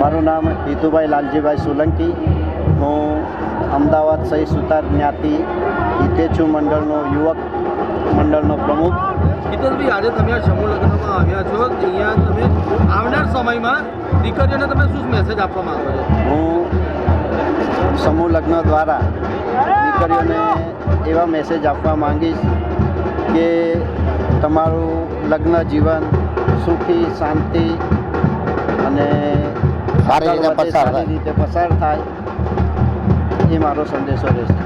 મારું નામ હિતુભાઈ લાલજીભાઈ સોલંકી. હું અમદાવાદ સહી સુતાર જ્ઞાતિ હિતેચુ મંડળનો યુવક મંડળનો પ્રમુખ. હિતેશભાઈ આજે તમે આ સમૂહ લગ્નમાં આવ્યા છો. અહીંયા તમે આવનાર સમયમાં દીકરીઓને તમે શું મેસેજ આપવા માંગો છો? હું સમૂહ લગ્ન દ્વારા દીકરીઓને એવા મેસેજ આપવા માંગીશ કે તમારું લગ્ન જીવન સુખી શાંતિ અને સારી રીતે પસાર સારી રીતે પસાર થાય એ મારો સંદેશો રહેશે.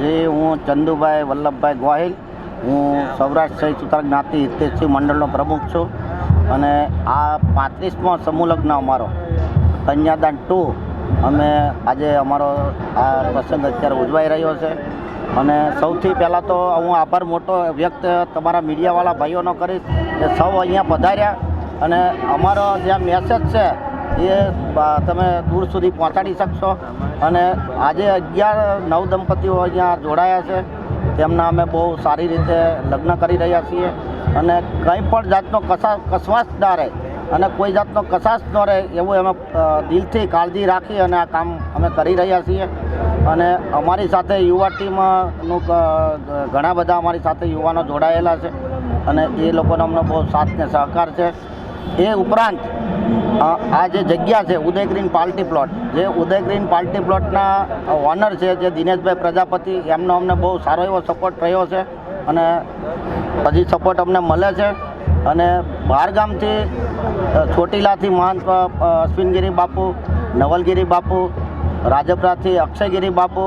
જે હું ચંદુભાઈ વલ્લભભાઈ ગોહિલ. હું સૌરાષ્ટ્ર સહિત ઉત્તર જ્ઞાતિ હિતેશી મંડળનો પ્રમુખ છું. અને આ પાંત્રીસમો સમૂહ લગ્ન અમારો. કન્યાદાન ટુ અમે આજે અમારો આ પ્રસંગ અત્યારે ઉજવાઈ રહ્યો છે. અને સૌથી પહેલાં તો હું આભાર મોટો વ્યક્ત તમારા મીડિયાવાળા ભાઈઓનો કરીશ કે સૌ અહીંયા પધાર્યા. અને અમારો જે મેસેજ છે એ તમે દૂર સુધી પહોંચાડી શકશો. અને આજે અગિયાર નવ દંપતીઓ અહીંયા જોડાયા છે. તેમના અમે બહુ સારી રીતે લગ્ન કરી રહ્યા છીએ. અને કંઈ પણ જાતનો કસા કસવાશ ના રહે. અને કોઈ જાતનો કસાશ ન રહે એવું અમે દિલથી કાળજી રાખી અને આ કામ અમે કરી રહ્યા છીએ. અને અમારી સાથે યુવા ટીમનું ઘણા બધા અમારી સાથે યુવાનો જોડાયેલા છે અને એ લોકોનો અમને બહુ સાથ ને સહકાર છે. એ ઉપરાંત આ જે જગ્યા છે ઉદય ગ્રીન પાર્ટી પ્લોટ, જે ઉદય ગ્રીન પાર્ટી પ્લોટના ઓનર છે જે દિનેશભાઈ પ્રજાપતિ, એમનો અમને બહુ સારો એવો સપોર્ટ રહ્યો છે અને હજી સપોર્ટ અમને મળે છે. અને બહારગામથી ચોટીલાથી મહંત અ, અશ્વિનગીરી બાપુ નવલગીરી બાપુ રાજપરાથી અક્ષયગીરી બાપુ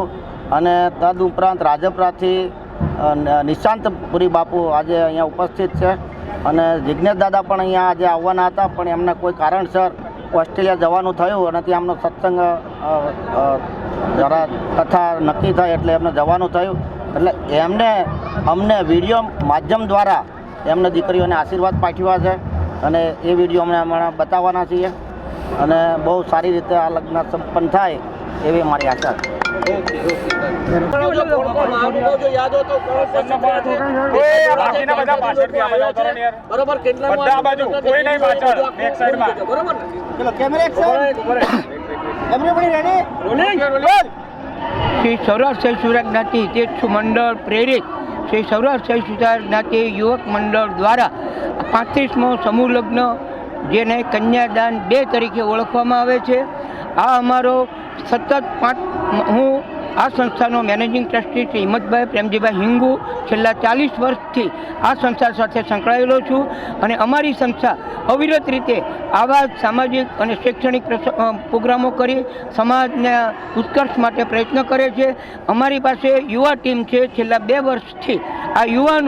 અને તદ ઉપરાંત રાજપરાથી નિશાંતપુરી બાપુ આજે અહીંયા ઉપસ્થિત છે. અને જિજ્ઞેશ દાદા પણ અહીંયા આજે આવવાના હતા પણ એમને કોઈ કારણસર ઓસ્ટ્રેલિયા જવાનું થયું અને ત્યાં એમનો સત્સંગ જરા કથા નક્કી થઈ એટલે એમને જવાનું થયું. એટલે એમને અમને વીડિયો માધ્યમ દ્વારા એમને દીકરીઓને આશીર્વાદ પાઠવ્યા છે અને એ વીડિયો અમને હમણાં બતાવવાના છીએ. અને બહુ સારી રીતે આ લગ્ન સંપન્ન થાય એવી મારી આશા છે. સૌરાષ્ટ્ર સુરત નથી તે મંડળ પ્રેરિત શ્રી સૌરાષ્ટ્ર સુધાર જ્ઞાતિ યુવક મંડળ દ્વારા પાંત્રીસમો સમૂહ લગ્ન, જેને કન્યાદાન બે તરીકે ઓળખવામાં આવે છે. આ અમારો સતત પાંચ, હું આ સંસ્થાનો મેનેજિંગ ટ્રસ્ટી શ્રી હિંમતભાઈ પ્રેમજીભાઈ હિંગુ છેલ્લા ચાલીસ વર્ષથી આ સંસ્થા સાથે સંકળાયેલો છું અને અમારી સંસ્થા અવિરત રીતે આવા સામાજિક અને શૈક્ષણિક પ્રોગ્રામો કરી સમાજના ઉત્કર્ષ માટે પ્રયત્ન કરે છે. અમારી પાસે યુવા ટીમ છે. છેલ્લા બે વર્ષથી આ યુવાન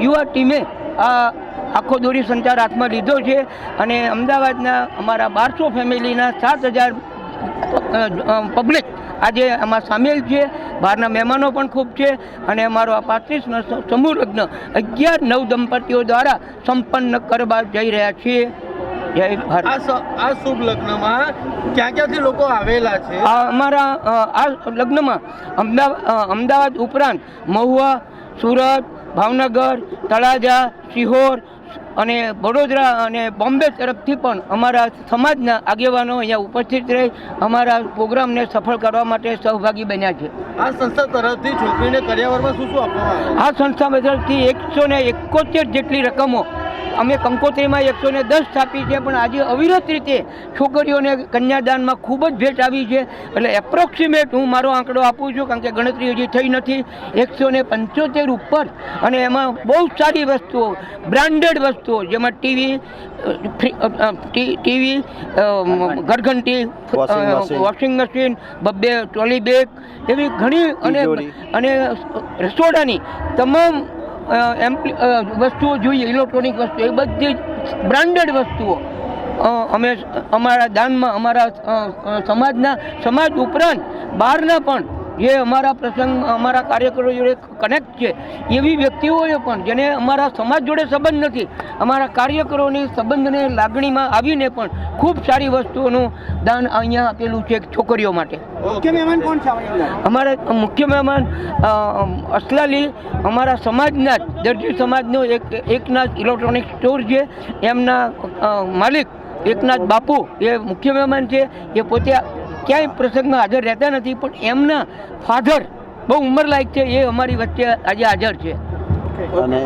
યુવા ટીમે આ આખો દોરી સંચાર હાથમાં લીધો છે અને અમદાવાદના અમારા બારસો ફેમિલીના સાત હજાર પબ્લિક આજે આમાં સામેલ છે. બહારના મહેમાનો પણ ખૂબ છે અને અમારો આ પાંત્રીસનો સમૂહ લગ્ન અગિયાર નવ દંપતીઓ દ્વારા સંપન્ન કરવા જઈ રહ્યા છીએ. જય ભારત. આ શુભ લગ્નમાં ક્યાં ક્યાંથી લોકો આવેલા છે? અમારા આ લગ્નમાં અમદાવાદ અમદાવાદ ઉપરાંત મહુવા સુરત ભાવનગર તળાજા સિહોર અને વડોદરા અને બોમ્બે તરફથી પણ અમારા સમાજના આગેવાનો અહીંયા ઉપસ્થિત રહી અમારા પ્રોગ્રામને સફળ કરવા માટે સહભાગી બન્યા છે. આ સંસ્થા તરફથી છોકરીને કર્યાવરમાં શું શું આપવામાં આ સંસ્થા તરફથી એકસો ને એકોતેર જેટલી રકમો અમે કંકોત્રીમાં એકસો ને દસ સ્થાપી છે પણ આજે અવિરત રીતે છોકરીઓને કન્યાદાનમાં ખૂબ જ ભેટ આવી છે. એટલે એપ્રોક્સિમેટ હું મારો આંકડો આપું છું કારણ કે ગણતરી હજી થઈ નથી. એકસો ને પંચોતેર ઉપર અને એમાં બહુ સારી વસ્તુઓ બ્રાન્ડેડ વસ્તુઓ જેમાં ટીવી ટીવી ઘરઘંટી વોશિંગ મશીન બબ્બે ટ્રોલી બેગ એવી ઘણી અને અને રસોડાની તમામ એમ્પ્લી- વસ્તુઓ જોઈએ ઇલેક્ટ્રોનિક વસ્તુ એ બધી જ બ્રાન્ડેડ વસ્તુઓ. અમે અમારા દાનમાં, અમારા સમાજના, સમાજ ઉપરાંત બહારના પણ જે અમારા પ્રસંગ અમારા કાર્યકરો જોડે કનેક્ટ છે. એવી વ્યક્તિઓએ પણ જેને અમારા સમાજ જોડે સંબંધ નથી અમારા કાર્યકરોની સંબંધને લાગણીમાં આવીને પણ ખૂબ સારી વસ્તુઓનું દાન અહીંયા આપેલું છે છોકરીઓ માટે. અમારા મુખ્ય મહેમાન અસલાલી અમારા સમાજના જ દરજી સમાજનો એક એકનાથ ઇલેક્ટ્રોનિક સ્ટોર છે. એમના માલિક એકનાથ બાપુ એ મુખ્ય મહેમાન છે. એ પોતે ક્યાંય પ્રસંગમાં હાજર રહેતા નથી, પણ એમના ફાધર બહુ ઉંમરલાયક છે, એ અમારી વચ્ચે આજે હાજર છે. અને